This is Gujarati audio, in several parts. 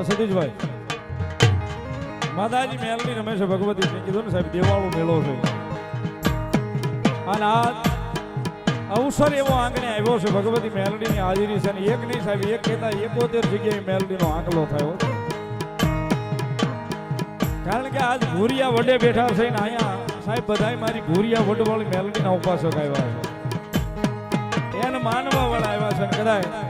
હા, સતીશભાઈ. માતાજી મેલની રમેશ ભગવતી કીધું ને સાહેબ, દેવાળો મેળો છે. અને આ અવસર એવો આંગણે આવ્યો છે ભગવતી મેલડીની હાજરી છે એક નહીં સાહેબ, એક કહેતા એકોતેર જગ્યાએ મેલડીનો આંકલો થયો. કારણ કે આજ ભૂરિયા વડે બેઠા છે ને અહીંયા, સાહેબ, બધાય મારી ભૂરિયા વડવાળી મેલડીના ઉપાસક આવ્યા છે. એને માનવા વાળા આવ્યા છે કદાચ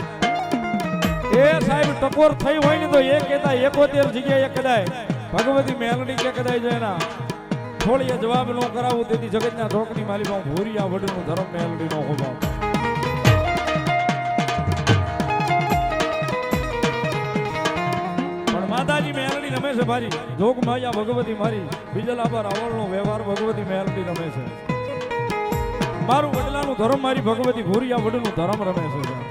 એ સાહેબ ટકોર થઈ હોય ને તો એ કહેતા એકોતેર જગ્યાએ કદાય ભગવતી મેલડી કે કદાય છે એના. થોડીએ જવાબ નો કરાવું તેથી જગતના મારી પાસે ભૂરિયા વડનું ધર્મ મેલડી નો પણ માતાજી મેલડી રમે છે મારી. જોગ માયા ભગવતી મારી. બીજલાબા આવળનો વ્યવહાર ભગવતી મેલડી રમે છે. મારું વડલાનું ધર્મ મારી ભગવતી ભૂરિયા વડનું ધર્મ રમે છે.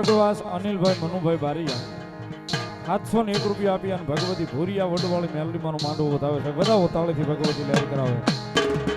સ્વર્ગવાસ અનિલભાઈ, મનુભાઈ બારિયા. સાતસો ને એક રૂપિયા આપી અને ભગવતી ભૂરિયા વડવાળી મેલડીમાં માંડવો વધાવે છે. બધા ઉતાવળેથી ભગવતી લહેર કરાવે.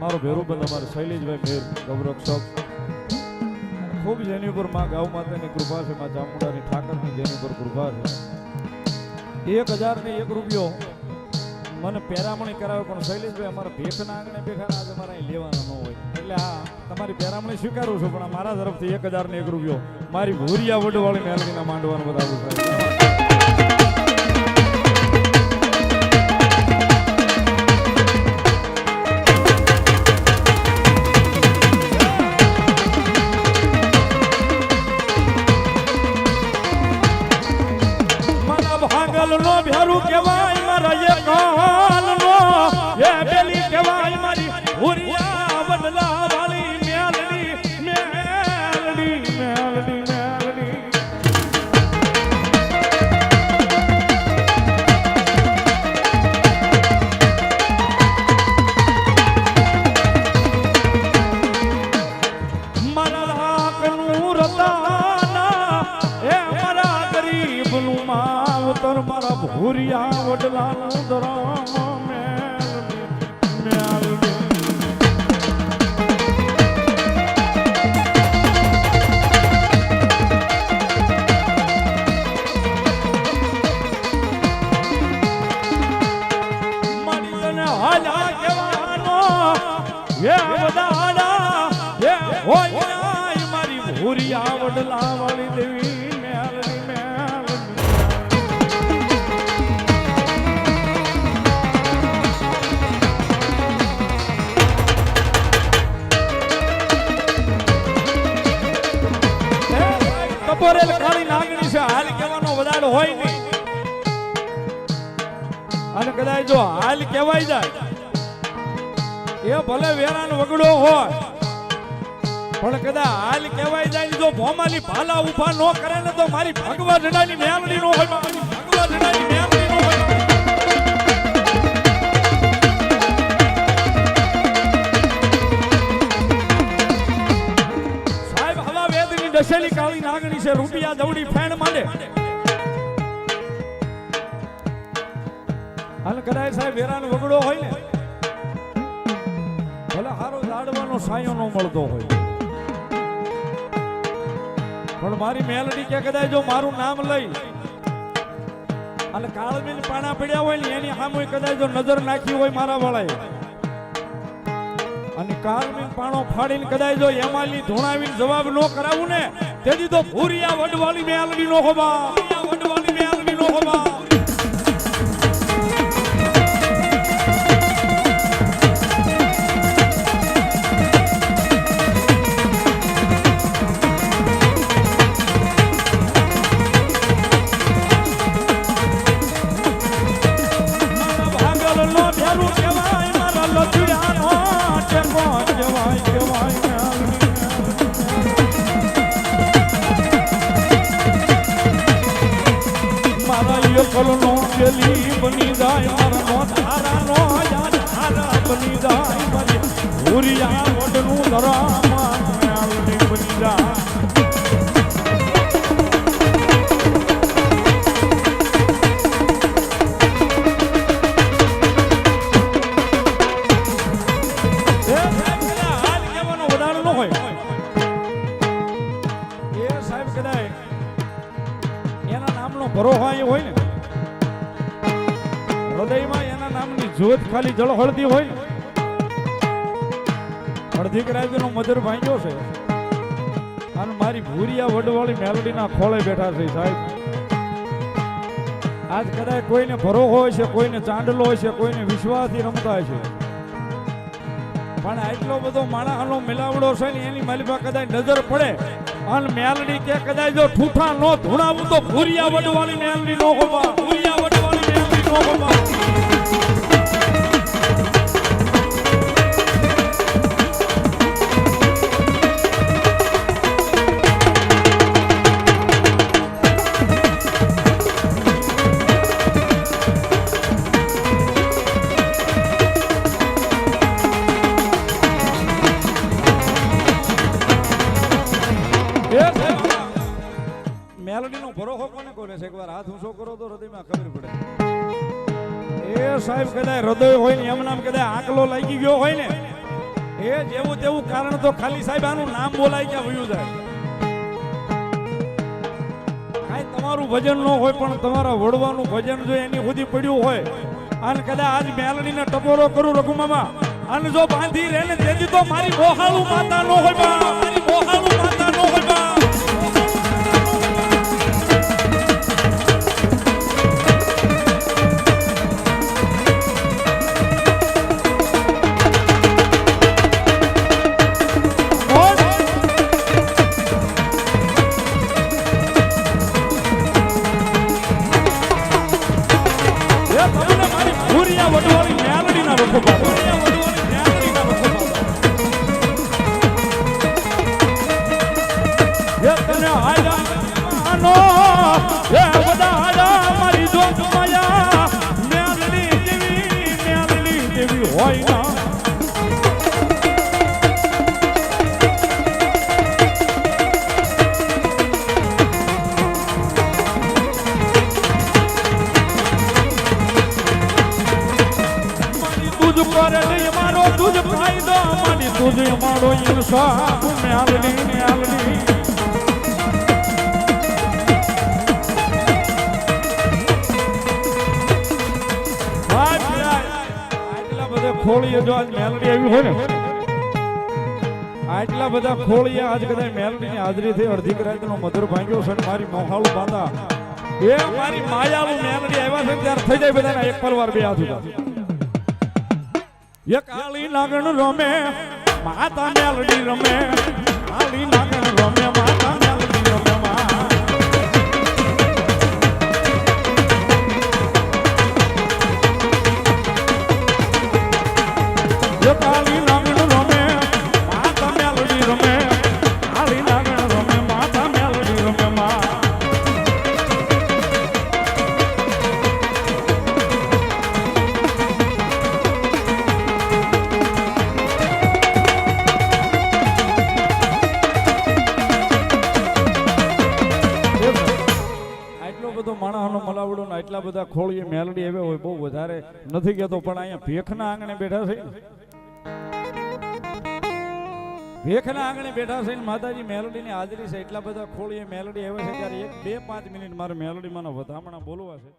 મારા ભેરુબંધ, અમારે શૈલેષભાઈ મેર ગૌરક્ષક ખૂબ જેની ઉપરમાં ગાઉ માતાની કૃપા છે, માં જેની ઉપર કૃપા છે. એક હજાર ને એક રૂપિયો મને પેરામણી કરાવે, પણ શૈલેષભાઈ અમારા ભેખના આંગણે ભેખા આજે અમારે અહીં લેવાના ન હોય. એટલે હા તમારી પેરામણી સ્વીકારું છું, પણ મારા તરફથી એક હજાર ને એક રૂપિયો મારી ભૂરિયા વડવાળી મેલડીના માંડવાનું બતાવું સાહેબ મારા કહેવાય. નાય મારી ભૂરિયા વડલા વાળી દેવી. કહેવાનો હોય નહીં. અને કદાચ જો હાલ કહેવાય જાય, એ ભલે વેરાન વગડો હોય, પણ કદાચ હાલ કહેવાય જાય જો ભોમાની ભાલા ઊભા ન કરે ને તો મારી ભગવા જડાની નો હોય, મારી ભગવા નો હોય. સાહેબ, હવા વેદની દશેલી કાળી નાગણી છે, રૂપિયા દવડી ફેણ માંડે. હાલ કદાચ સાહેબ વેરાનો વગડો હોય ને. ભલે હારો દાડવાનો સાયો નો મળતો હોય. પણ મારી મેલડી કે કદાચ જો મારું નામ લઈ, અને કાળમીન પાણા પડ્યા હોય ને, એની સામે કદાચ જો નજર નાખી હોય મારા વાળાએ. અને કાળમીન પાણો ફાડીને કદાચ જો એમાલી ધોણાવીને જવાબ નો કરાવું ને, તેથી તો ભૂરિયા વડવાળી મેલડી નો હોવા વડવાળી મેલડી નો હોવા મારા એકલનો પેલી બની જાય મારા નો તારાનો યાદ તારા બની જાય ધરામાં ખાલી જળ હળદી હોય. ને અડધી કરાયનો મધર ભાંગ્યો છે. અને મારી ભૂરિયા વડવાળી મેલડીના ખોળે બેઠા છે સાહેબ. આજ કદાચ કોઈને ભરો હોય છે, કોઈને ચાંદલો હોય છે, કોઈને વિશ્વાસથી રમતા છે. પણ આટલો બધો માણસનો મિલાવડો છે ને એની માલિકા કદાચ નજર પડે. અને મેલડી કે કદાચ જો ઠૂઠા નો ધૂણાવું તો ભૂરિયા વડવાળી મેલડી નો હોવા. ભૂરિયા વડવાળી મેલડી નો હોવા. કોને એકવાર હાથ ઊંચો કરો તો હૃદયમાં ખબર પડે. એ સાહેબ કદાચ હૃદય હોય ને એમ કદાચ આંકલો લાગી ગયો હોય ને, એ જેવું તેવું કારણ તો ખાલી સાહેબ આનું નામ બોલાય ક્યાં વયું જાય? કાંઈ તમારું ભજન ન હોય પણ તમારા વડવાનું ભજન જો એની સુધી પડ્યું હોય, અને કદાચ આજ મેલડીને ટપોરો કરું રઘુમામા, અને જો બાંધી રહે ને તેથી તો મારી મોહાળું માતા ન હોય મારી મોહાળું માતા ભૂરિયા વટવાળી મેલડીના વખો મારો ઇન્સાફ આટલા બધા ખોળીએ જો આજ મેલડી આવી હોય ને, આટલા બધા ખોળીએ આજ કદાચ મેલડીની હાજરી થઈ અડધી કરાયતનો મધુર ભાંગ્યો છે મારી મોહાળું બાંધા. એ મારી માયાળું મેલડી આવ્યા છે ત્યારે થઈ જાય બધાને એક પરવાર બે હાથ ઊભા. એક કાળી નાગણ રમે માતા મેલડી રમે કાળી નાગણ રમે માતા મેલડી રમે મા. કાળી નાગણ બધો માણસનો મલાવડો ને એટલા બધા ખોળીએ મેલડી આવ્યા હોય, બહુ વધારે નથી કહેતો, પણ અહીંયા ભેખના આંગણે બેઠા છે. ભેખના આંગણે બેઠા છે માતાજી મેલડીની હાજરી છે, એટલા બધા ખોળીએ મેલડી આવે છે, ત્યારે એક બે પાંચ મિનિટ મારે મેલડીમાંના વધામણા બોલવા છે.